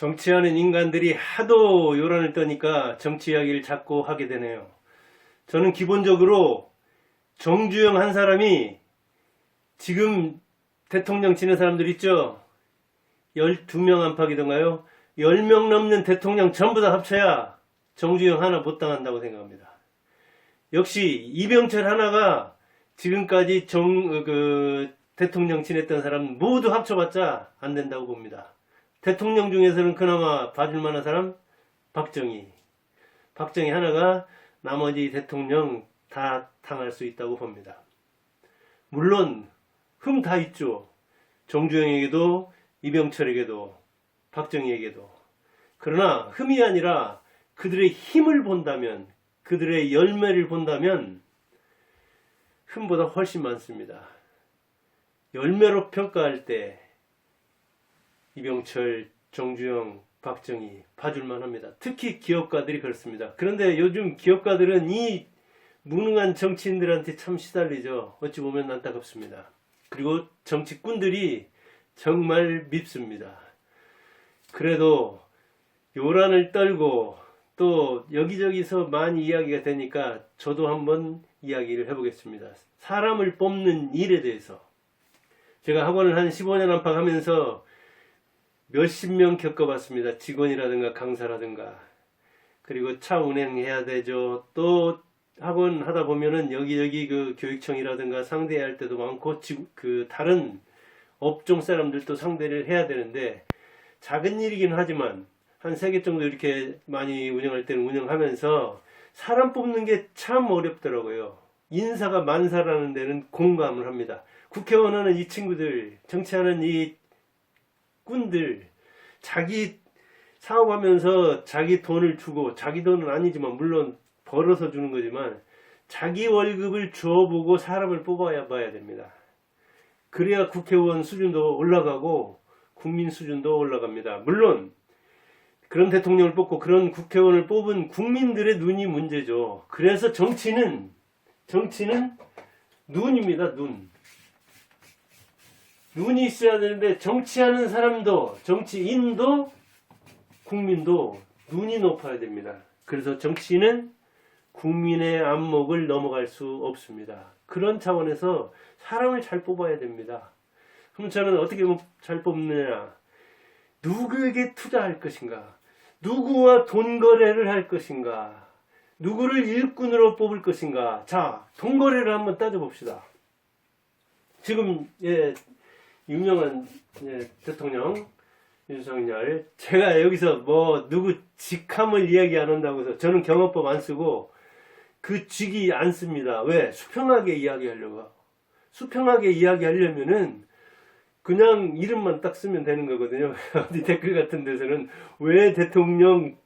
정치하는 인간들이 하도 요란을 떠니까 정치 이야기를 자꾸 하게 되네요. 저는 기본적으로 정주영 한 사람이 지금 대통령 지낸 사람들 있죠? 12명 안팎이던가요? 10명 넘는 대통령 전부 다 합쳐야 정주영 하나 못 당한다고 생각합니다. 역시 이병철 하나가 지금까지 정, 그, 대통령 지냈던 사람 모두 합쳐봤자 안 된다고 봅니다. 대통령 중에서는 그나마 봐줄 만한 사람? 박정희. 박정희 하나가 나머지 대통령 다 당할 수 있다고 봅니다. 물론, 흠 다 있죠. 정주영에게도, 이병철에게도, 박정희에게도. 그러나 흠이 아니라 그들의 힘을 본다면, 그들의 열매를 본다면, 흠보다 훨씬 많습니다. 열매로 평가할 때, 이병철, 정주영, 박정희 봐줄만 합니다. 특히 기업가들이 그렇습니다. 그런데 요즘 기업가들은 이 무능한 정치인들한테 참 시달리죠. 어찌 보면 안타깝습니다. 그리고 정치꾼들이 정말 밉습니다. 그래도 요란을 떨고 또 여기저기서 많이 이야기가 되니까 저도 한번 이야기를 해보겠습니다. 사람을 뽑는 일에 대해서 제가 학원을 한 15년 안팎 하면서 몇십 명 겪어봤습니다. 직원이라든가 강사라든가. 그리고 차 운행해야 되죠. 또 학원 하다 보면은 여기저기 그 교육청이라든가 상대할 때도 많고 지- 그 다른 업종 사람들도 상대를 해야 되는데 작은 일이긴 하지만 한 세 개 정도 이렇게 많이 운영할 때는 운영하면서 사람 뽑는 게 참 어렵더라고요. 인사가 만사라는 데는 공감을 합니다. 국회의원 하는 이 친구들, 정치하는 이 꾼들 자기 사업하면서 자기 돈을 주고 자기 돈은 아니지만 물론 벌어서 주는 거지만 자기 월급을 주어보고 사람을 뽑아야 봐야 됩니다. 그래야 국회의원 수준도 올라가고 국민 수준도 올라갑니다. 물론 그런 대통령을 뽑고 그런 국회의원을 뽑은 국민들의 눈이 문제죠. 그래서 정치는 정치는 눈입니다. 눈. 눈이 있어야 되는데 정치하는 사람도 정치인도 국민도 눈이 높아야 됩니다. 그래서 정치는 국민의 안목을 넘어갈 수 없습니다. 그런 차원에서 사람을 잘 뽑아야 됩니다. 그럼 저는 어떻게 잘 뽑느냐? 누구에게 투자할 것인가? 누구와 돈 거래를 할 것인가? 누구를 일꾼으로 뽑을 것인가? 자, 돈 거래를 한번 따져봅시다. 지금 예, 유명한 예, 대통령 윤석열 제가 여기서 뭐 누구 직함을 이야기 안 한다고 해서 저는 경호법 안 쓰고 그 직이 안 씁니다. 왜? 수평하게 이야기하려고. 수평하게 이야기하려면은 그냥 이름만 딱 쓰면 되는 거거든요. 어디 댓글 같은 데서는 왜 대통령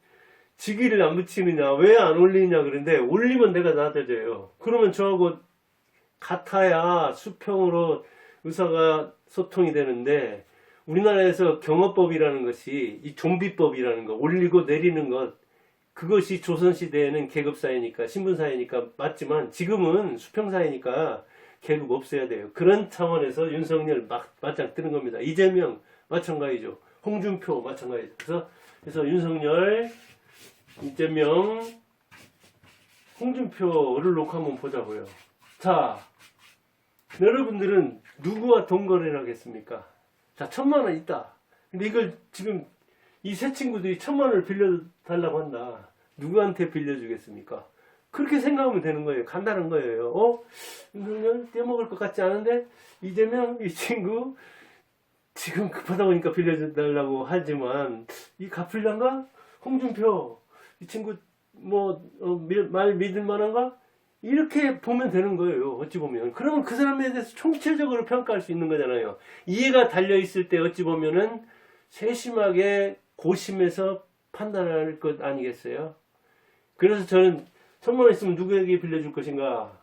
직위를 안 붙이느냐, 왜 안 올리냐 그런데 올리면 내가 낮아져요. 그러면 저하고 같아야 수평으로 의사가 소통이 되는데 우리나라에서 경호법이라는 것이 이 좀비법이라는 거 올리고 내리는 것 그것이 조선시대에는 계급사회니까 신분사회니까 맞지만 지금은 수평사회니까 계급 없어야 돼요. 그런 차원에서 윤석열 막, 맞짱 뜨는 겁니다. 이재명 마찬가지죠. 홍준표 마찬가지죠. 그래서, 그래서 윤석열, 이재명, 홍준표를 놓고 한번 보자고요. 자, 여러분들은 누구와 동거래를 하겠습니까? 자, 천만 원 있다. 근데 이걸 지금 이 세 친구들이 천만 원을 빌려달라고 한다. 누구한테 빌려주겠습니까? 그렇게 생각하면 되는 거예요. 간단한 거예요. 어? 윤석열 떼먹을 것 같지 않은데 이재명 이 친구 지금 급하다 보니까 빌려달라고 하지만 이 갚을란가? 홍준표 이 친구 뭐말 믿을 만한가? 이렇게 보면 되는 거예요. 어찌 보면. 그러면 그 사람에 대해서 총체적으로 평가할 수 있는 거잖아요. 이해가 달려 있을 때 어찌 보면은 세심하게 고심해서 판단할 것 아니겠어요? 그래서 저는 천만 원 있으면 누구에게 빌려줄 것인가?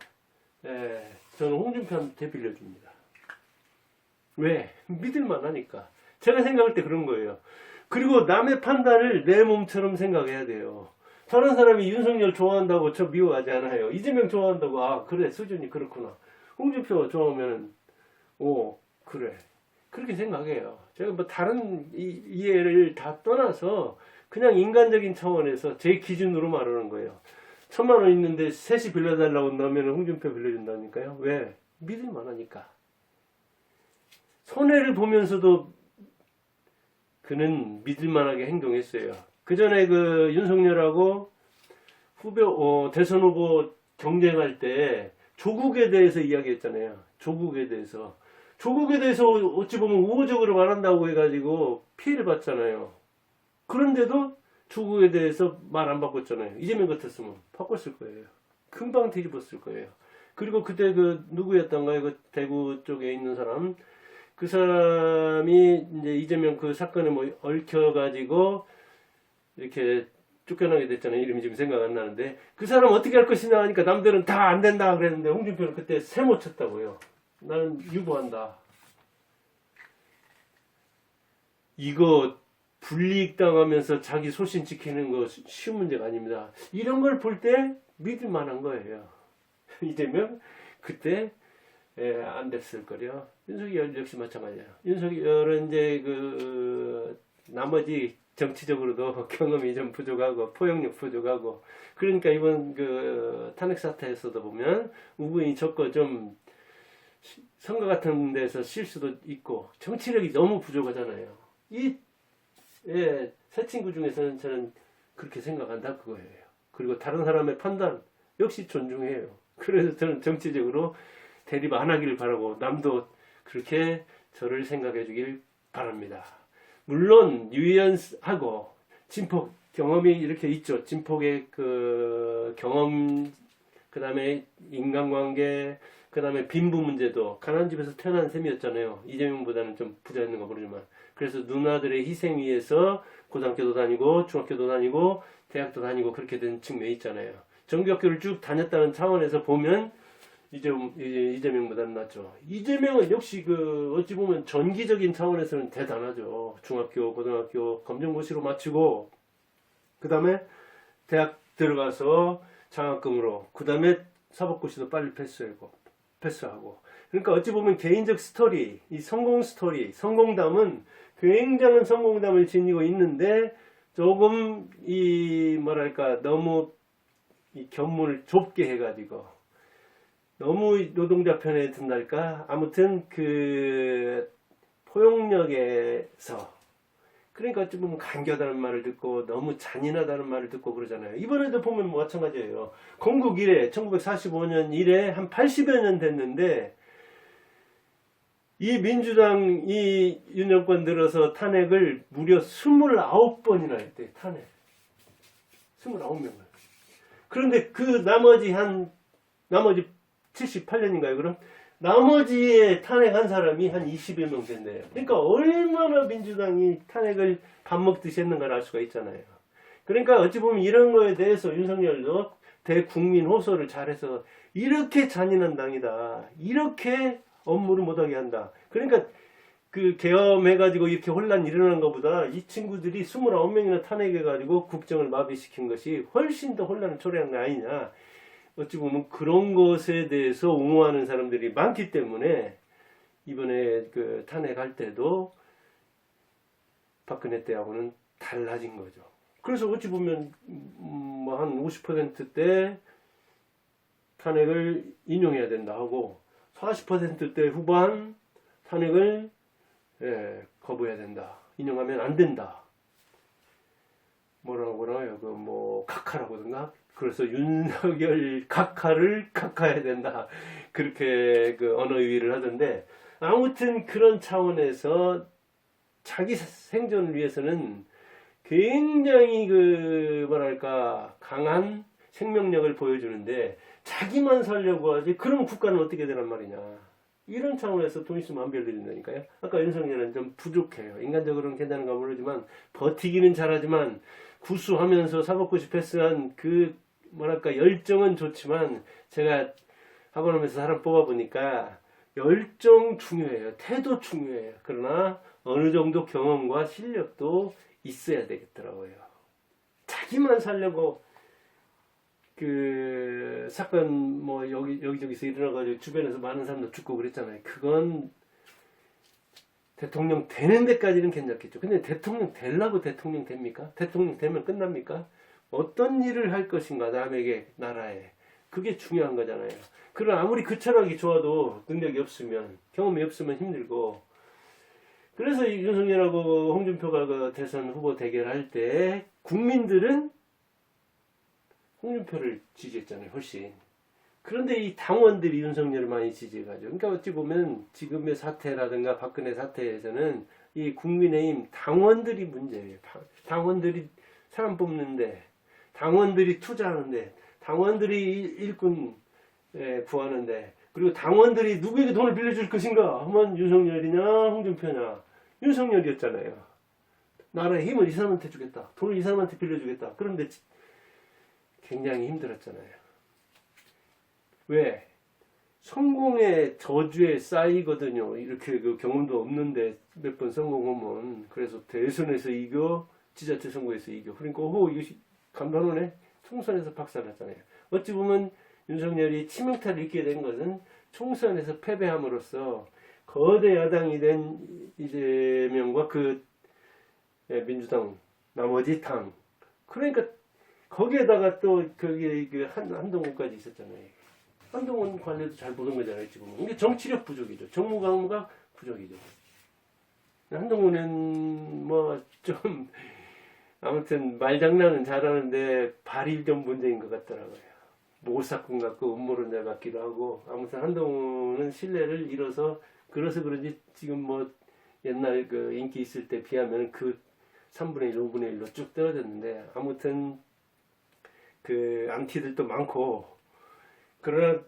예, 저는 홍준표한테 빌려줍니다. 왜? 믿을만 하니까. 제가 생각할 때 그런 거예요. 그리고 남의 판단을 내 몸처럼 생각해야 돼요. 다른 사람이 윤석열 좋아한다고 저 미워하지 않아요. 이재명 좋아한다고 아 그래 수준이 그렇구나. 홍준표 좋아하면 오 그래 그렇게 생각해요. 제가 뭐 다른 이, 이해를 다 떠나서 그냥 인간적인 차원에서 제 기준으로 말하는 거예요. 천만 원 있는데 셋이 빌려달라고 넣으면 홍준표 빌려준다니까요. 왜? 믿을만 하니까. 손해를 보면서도 그는 믿을만하게 행동했어요. 그 전에 그 윤석열하고 후보 어, 대선 후보 경쟁할 때 조국에 대해서 이야기했잖아요. 조국에 대해서 조국에 대해서 어찌 보면 우호적으로 말한다고 해가지고 피해를 봤잖아요. 그런데도 조국에 대해서 말 안 바꿨잖아요. 이재명 같았으면 바꿨을 거예요. 금방 뒤집었을 거예요. 그리고 그때 그 누구였던가요? 그 대구 쪽에 있는 사람 그 사람이 이제 이재명 그 사건에 뭐 얽혀가지고 이렇게 쫓겨나게 됐잖아요. 이름이 지금 생각 안 나는데 그 사람 어떻게 할 것이냐 하니까 남들은 다 안 된다 그랬는데 홍준표는 그때 세모 쳤다고요. 나는 유보한다. 이거 불이익 당하면서 자기 소신 지키는 거 쉬- 쉬운 문제가 아닙니다. 이런 걸 볼 때 믿을 만한 거예요. 이재명 그때 예, 안 됐을 거요. 윤석열 역시 마찬가지예요. 윤석열은 이제 그 나머지 정치적으로도 경험이 좀 부족하고 포용력 부족하고 그러니까 이번 그 탄핵 사태에서도 보면 우구인이 적고 좀 시- 선거 같은 데서 실수도 있고 정치력이 너무 부족하잖아요. 이 예, 세 친구 중에서는 저는 그렇게 생각한다 그거예요. 그리고 다른 사람의 판단 역시 존중해요. 그래서 저는 정치적으로 대립 안 하기를 바라고 남도 그렇게 저를 생각해 주길 바랍니다. 물론 유연하고 진폭 경험이 이렇게 있죠. 진폭의 그 경험 그 다음에 인간관계 그 다음에 빈부 문제도 가난한 집에서 태어난 셈이었잖아요. 이재명보다는 좀 부자 있는 거 모르지만 그래서 누나들의 희생 위해서 고등학교도 다니고 중학교도 다니고 대학도 다니고 그렇게 된 측면이 있잖아요. 정규학교를 쭉 다녔다는 차원에서 보면 이재명, 이- 이재명보다는 낫죠. 이재명은 역시 그 어찌 보면 전기적인 차원에서는 대단하죠. 중학교, 고등학교 검정고시로 마치고 그 다음에 대학 들어가서 장학금으로 그 다음에 사법고시도 빨리 패스하고 패스하고 그러니까 어찌 보면 개인적 스토리, 이 성공 스토리, 성공담은 굉장한 성공담을 지니고 있는데 조금 이 뭐랄까 너무 이 견문을 좁게 해가지고 너무 노동자 편에 든달까 아무튼 그 포용력에서 그러니까 어찌 보면 간교하다는 말을 듣고 너무 잔인하다는 말을 듣고 그러잖아요. 이번에도 보면 뭐 마찬가지예요. 건국 이래 1945년 이래 한 80여 년 됐는데 이 민주당 이 윤여권 들어서 탄핵을 무려 29번이나 했대 탄핵 29명을 그런데 그 나머지 한 나머지 78년인가요 그럼 나머지에 탄핵한 사람이 한 20여 명 된대요 그러니까 얼마나 민주당이 탄핵을 밥 먹듯이 했는가를 알 수가 있잖아요 그러니까 어찌 보면 이런 거에 대해서 윤석열도 대국민 호소를 잘해서 이렇게 잔인한 당이다 이렇게 업무를 못하게 한다. 그러니까 그 계엄해가지고 이렇게 혼란 일어난 것보다 이 친구들이 29명이나 탄핵해가지고 국정을 마비시킨 것이 훨씬 더 혼란을 초래한 거 아니냐. 어찌 보면 그런 것에 대해서 옹호하는 사람들이 많기 때문에 이번에 그 탄핵할 때도 박근혜 때하고는 달라진 거죠. 그래서 어찌 보면 뭐 한 50%대 탄핵을 인용해야 된다 하고 40%대 후반 탄핵을 예, 거부해야 된다. 인용하면 안 된다. 뭐라고 그러나요? 그 뭐 각하라고 하든가. 그래서 윤석열 각하를 각하해야 된다. 그렇게 그 언어 유희를 하던데 아무튼 그런 차원에서 자기 생존을 위해서는 굉장히 그 뭐랄까 강한 생명력을 보여주는데 자기만 살려고 하지 그러면 국가는 어떻게 되란 말이냐. 이런 차원에서 돈 있으면 안 별들린다니까요. 아까 윤석열은 좀 부족해요. 인간적으로는 괜찮은가 모르지만 버티기는 잘하지만 구수하면서 사법고시 패스한 그 뭐랄까 열정은 좋지만 제가 학원 하면서 사람 뽑아보니까 열정 중요해요. 태도 중요해요. 그러나 어느 정도 경험과 실력도 있어야 되겠더라고요. 자기만 살려고 그 사건 뭐 여기 여기저기서 일어나가지고 주변에서 많은 사람들 죽고 그랬잖아요. 그건 대통령 되는 데까지는 괜찮겠죠. 근데 대통령 되려고 대통령 됩니까? 대통령 되면 끝납니까? 어떤 일을 할 것인가 남에게 나라에 그게 중요한 거잖아요. 그럼 아무리 그 철학이 좋아도 능력이 없으면 경험이 없으면 힘들고 그래서 이 윤석열하고 홍준표가 그 대선 후보 대결할 때 국민들은 홍준표를 지지했잖아요, 훨씬. 그런데 이 당원들이 윤석열을 많이 지지해가지고, 그러니까 어찌 보면 지금의 사태라든가 박근혜 사태에서는 이 국민의힘 당원들이 문제예요. 당- 당원들이 사람 뽑는데, 당원들이 투자하는데, 당원들이 일- 일꾼 예, 구하는데, 그리고 당원들이 누구에게 돈을 빌려줄 것인가 하면 윤석열이냐 홍준표냐 윤석열이었잖아요. 나라의 힘을 이 사람한테 주겠다. 돈을 이 사람한테 빌려주겠다. 그런데 지- 굉장히 힘들었잖아요. 왜? 성공의 저주에 쌓이거든요. 이렇게 그 경험도 없는데 몇 번 성공하면 그래서 대선에서 이겨 지자체 선거에서 이겨. 그러니까 오 이거 간단하네. 총선에서 박살났잖아요. 어찌 보면 윤석열이 치명타를 입게 된 것은 총선에서 패배함으로써 거대 야당이 된 이재명과 그 예, 민주당 나머지 당 그러니까 거기에다가 또 거기 그한 한동훈까지 있었잖아요. 한동훈 관리도 잘 보는 거잖아요 지금. 이게 정치력 부족이죠. 정무감각 부족이죠. 한동훈은 뭐 좀 아무튼 말장난은 잘하는데 발이 좀 문제인 것 같더라고요. 모사꾼 같고 음모론자 같기도 하고 아무튼 한동훈은 신뢰를 잃어서 그래서 그런지 지금 뭐 옛날 그 인기 있을 때 비하면 그 3분의 1, 5분의 1로 쭉 떨어졌는데 아무튼 그 안티들도 많고 그러나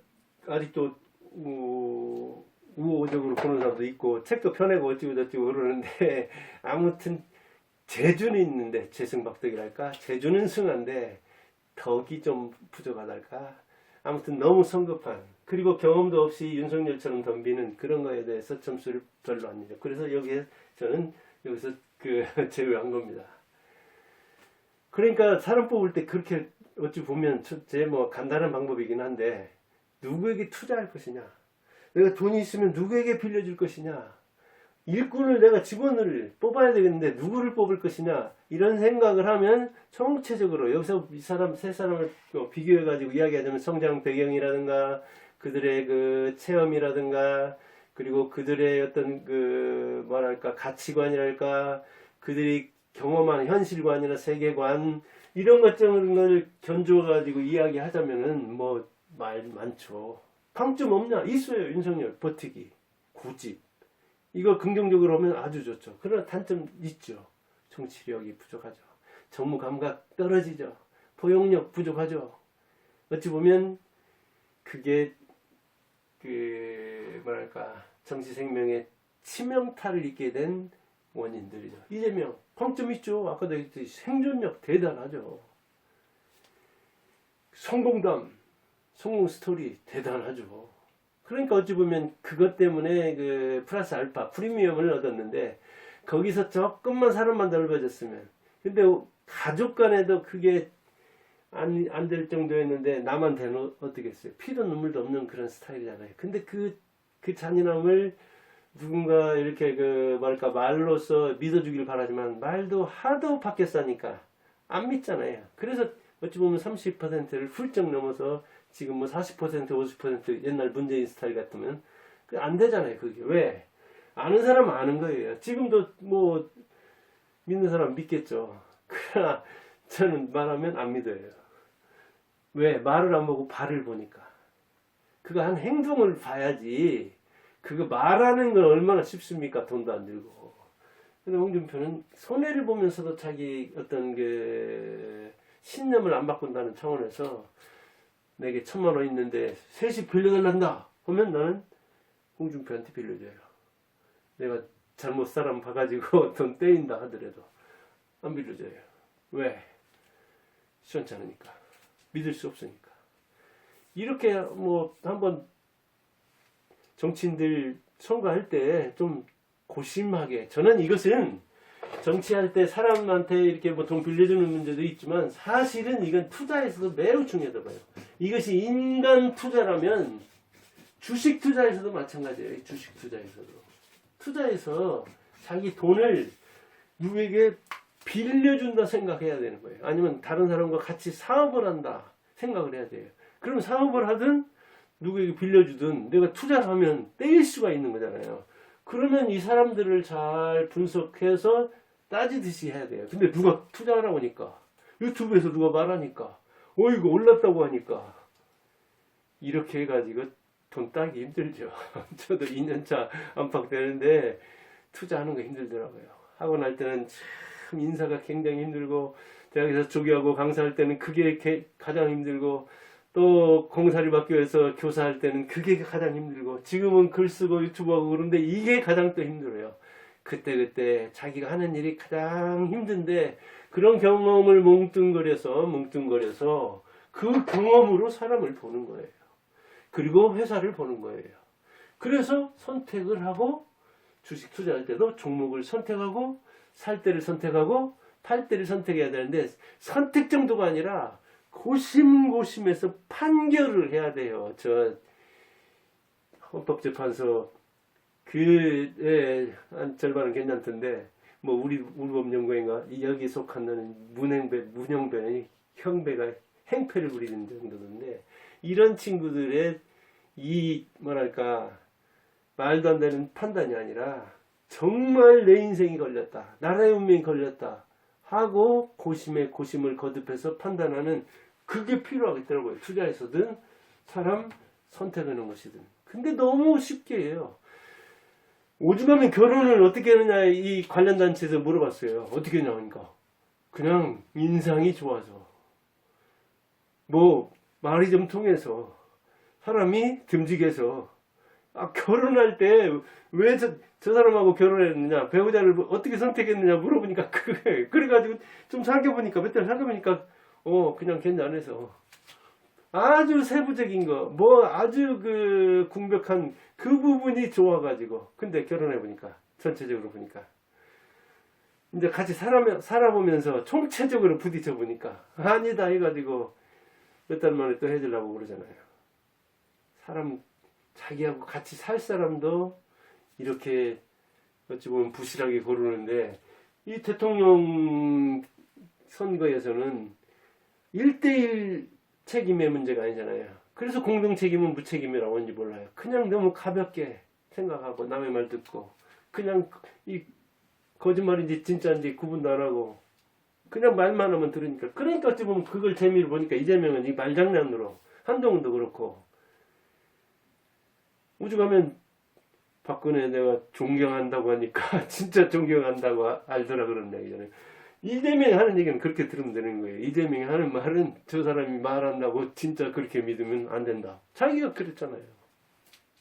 아직도 우, 우호적으로 보는 사람도 있고 책도 펴내고 어찌고 저찌고 그러는데 아무튼 재주는 있는데 재승박덕이랄까 재주는 승한데 덕이 좀 부족하달까 아무튼 너무 성급한 그리고 경험도 없이 윤석열처럼 덤비는 그런 거에 대해서 점수를 별로 안 내죠. 그래서 여기에 저는 여기서 그 제외한 겁니다. 그러니까 사람 뽑을 때 그렇게 어찌 보면 제뭐 간단한 방법이긴 한데 누구에게 투자할 것이냐? 내가 돈이 있으면 누구에게 빌려줄 것이냐? 일꾼을 내가 직원을 뽑아야 되겠는데 누구를 뽑을 것이냐? 이런 생각을 하면 총체적으로 여기서 이 사람 세 사람을 또 비교해 가지고 이야기하자면 성장 배경이라든가 그들의 그 체험이라든가 그리고 그들의 어떤 그 뭐랄까 가치관이랄까 그들이 경험한 현실관이나 세계관 이런 것들을 견주어 가지고 이야기하자면은 뭐 말 많죠. 방점 없냐? 있어요. 윤석열 버티기 고집 이거 긍정적으로 하면 아주 좋죠. 그러나 단점 있죠. 정치력이 부족하죠. 정무 감각 떨어지죠. 포용력 부족하죠. 어찌 보면 그게 그 뭐랄까 정치 생명에 치명타를 입게 된 원인들이죠. 이재명 방점 있죠. 아까도 얘기했듯이 생존력 대단하죠. 성공담, 성공 스토리 대단하죠. 그러니까 어찌 보면 그것 때문에 그 플러스 알파 프리미엄을 얻었는데 거기서 조금만 사람만 넓어졌으면 근데 가족 간에도 그게 안 안 될 정도였는데 나만 되면 어떻겠어요 피도 눈물도 없는 그런 스타일이잖아요 근데 그그 잔인함을 누군가 이렇게 그 뭐랄까 말로써 믿어주길 바라지만 말도 하도 싸니까 안 믿잖아요. 그래서 어찌 보면 30%를 훌쩍 넘어서 지금 뭐 40% 50% 옛날 문재인 스타일 같으면 그안 되잖아요 그게. 왜? 아는 사람 은 아는 거예요. 지금도 뭐 믿는 사람 믿겠죠. 그러나 저는 말하면 안 믿어요. 왜? 말을 안 보고 발을 보니까. 그거 한 행동을 봐야지 그거 말하는 건 얼마나 쉽습니까 돈도 안 들고 근데 홍준표는 손해를 보면서도 자기 어떤 그 신념을 안 바꾼다는 차원에서 내게 천만 원 있는데 셋이 빌려달란다 하면 나는 홍준표한테 빌려줘요. 내가 잘못 사람 봐가지고 돈 떼인다 하더라도 안 빌려줘요. 왜? 시원치 않으니까. 믿을 수 없으니까. 이렇게 뭐 한번 정치인들 선거할 때 좀 고심하게 저는 이것은 정치할 때 사람한테 이렇게 뭐 돈 빌려주는 문제도 있지만 사실은 이건 투자에서도 매우 중요하다고 봐요. 이것이 인간 투자라면 주식 투자에서도 마찬가지예요. 주식 투자에서도. 투자에서 자기 돈을 누구에게 빌려준다 생각해야 되는 거예요. 아니면 다른 사람과 같이 사업을 한다 생각을 해야 돼요. 그럼 사업을 하든 누구에게 빌려주든 내가 투자를 하면 떼일 수가 있는 거잖아요. 그러면 이 사람들을 잘 분석해서 따지듯이 해야 돼요. 근데 누가 투자하라고 하니까 유튜브에서 누가 말하니까 어 이거 올랐다고 하니까 이렇게 해가지고 돈 따기 힘들죠. 저도 2년차 안팎 되는데 투자하는 거 힘들더라고요. 하고 날 때는 참 인사가 굉장히 힘들고 대학에서 조교하고 강사할 때는 그게 게- 가장 힘들고 또 공사를 받기 위해서 교사할 때는 그게 가장 힘들고 지금은 글 쓰고 유튜브하고 그런데 이게 가장 또 힘들어요. 그때 그때 자기가 하는 일이 가장 힘든데 그런 경험을 뭉뚱거려서 뭉뚱거려서 그 경험으로 사람을 보는 거예요. 그리고 회사를 보는 거예요. 그래서 선택을 하고 주식 투자할 때도 종목을 선택하고 살 때를 선택하고 팔 때를 선택해야 되는데 선택 정도가 아니라 고심고심해서 판결을 해야 돼요. 저 헌법재판소 그한 절반은 괜찮던데 뭐 우리 우리법연구인가 여기 속한 나는 문행배 문형배 형배가 행패를 부리는 정도인데 이런 친구들의 이 뭐랄까 말도 안 되는 판단이 아니라 정말 내 인생이 걸렸다 나라의 운명이 걸렸다 하고 고심에 고심을 거듭해서 판단하는 그게 필요하겠더라고요. 투자에서든 사람 선택하는 것이든. 근데 너무 쉽게 해요. 오죽하면 결혼을 어떻게 하느냐 이 관련 단체에서 물어봤어요. 어떻게 하냐니까? 그냥 인상이 좋아서. 뭐 말이 좀 통해서. 사람이 듬직해서. 아 결혼할 때 왜 저 저 사람하고 결혼했느냐? 배우자를 뭐 어떻게 선택했느냐 물어보니까 그래. 그래가지고 좀 살펴보니까 몇 달 살펴보니까 어 그냥 괜찮아서 아주 세부적인 거, 뭐 아주 그 궁벽한 그 부분이 좋아가지고. 근데 결혼해 보니까 전체적으로 보니까 이제 같이 살아 살아보면서 총체적으로 부딪혀 보니까 아니다 해가지고 몇 달 만에 또 해주려고 그러잖아요. 사람 자기하고 같이 살 사람도 이렇게 어찌 보면 부실하게 고르는데 이 대통령 선거에서는 1대1 책임의 문제가 아니잖아요. 그래서 공동 책임은 무책임이라고 하는지 몰라요. 그냥 너무 가볍게 생각하고 남의 말 듣고 그냥 이 거짓말인지 진짜인지 구분도 안 하고 그냥 말만 하면 들으니까 그러니까 어찌 보면 그걸 재미를 보니까 이재명은 이 말장난으로 한동훈도 그렇고 오죽하면 박근혜 내가 존경한다고 하니까 진짜 존경한다고 아- 알더라 그런 얘기잖아요. 이재명이 하는 얘기는 그렇게 들으면 되는 거예요. 이재명이 하는 말은 저 사람이 말한다고 진짜 그렇게 믿으면 안 된다. 자기가 그랬잖아요.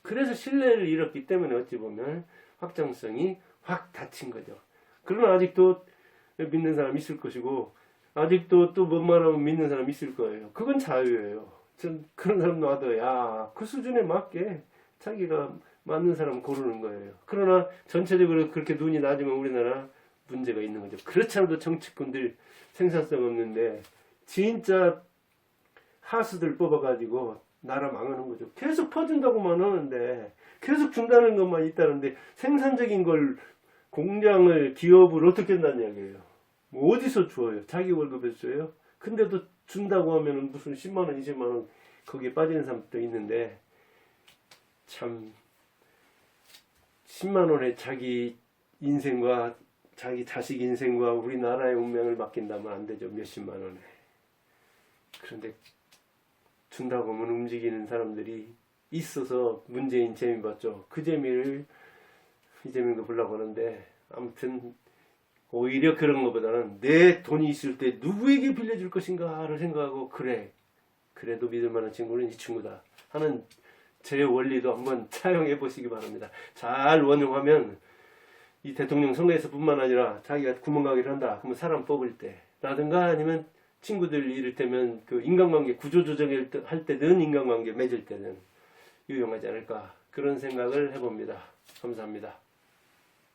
그래서 신뢰를 잃었기 때문에 어찌 보면 확장성이 확 닫힌 거죠. 그러나 아직도 믿는 사람 있을 것이고 아직도 또 뭔 말하면 믿는 사람 있을 거예요. 그건 자유예요. 전 그런 사람 놔둬야 그 수준에 맞게 자기가 맞는 사람 고르는 거예요. 그러나 전체적으로 그렇게 눈이 낮으면 우리나라 문제가 있는 거죠. 그렇지 않아도 정치꾼들 생산성 없는데 진짜 하수들 뽑아가지고 나라 망하는 거죠. 계속 퍼준다고만 하는데 계속 준다는 것만 있다는데 생산적인 걸 공장을 기업을 어떻게 한다는 이야기예요. 뭐 어디서 줘요? 자기 월급에서 줘요? 근데도 준다고 하면 무슨 10만 원, 20만 원 거기에 빠지는 사람도 있는데 참 10만 원에 자기 인생과 자기 자식 인생과 우리나라의 운명을 맡긴다면 안 되죠. 몇십만 원에. 그런데 준다고 하면 움직이는 사람들이 있어서 문재인 재미 봤죠. 그 재미를 이재명도 보려고 하는데 아무튼 오히려 그런 것보다는 내 돈이 있을 때 누구에게 빌려줄 것인가를 생각하고 그래 그래도 믿을 만한 친구는 이 친구다 하는 제 원리도 한번 차용해 보시기 바랍니다. 잘 원용하면 이 대통령 선거에서뿐만 아니라 자기가 구멍가게를 한다 그러면 사람 뽑을 때라든가 아니면 친구들 이를테면 그 인간관계 구조조정할 때든 인간관계 맺을 때는 유용하지 않을까 그런 생각을 해봅니다. 감사합니다.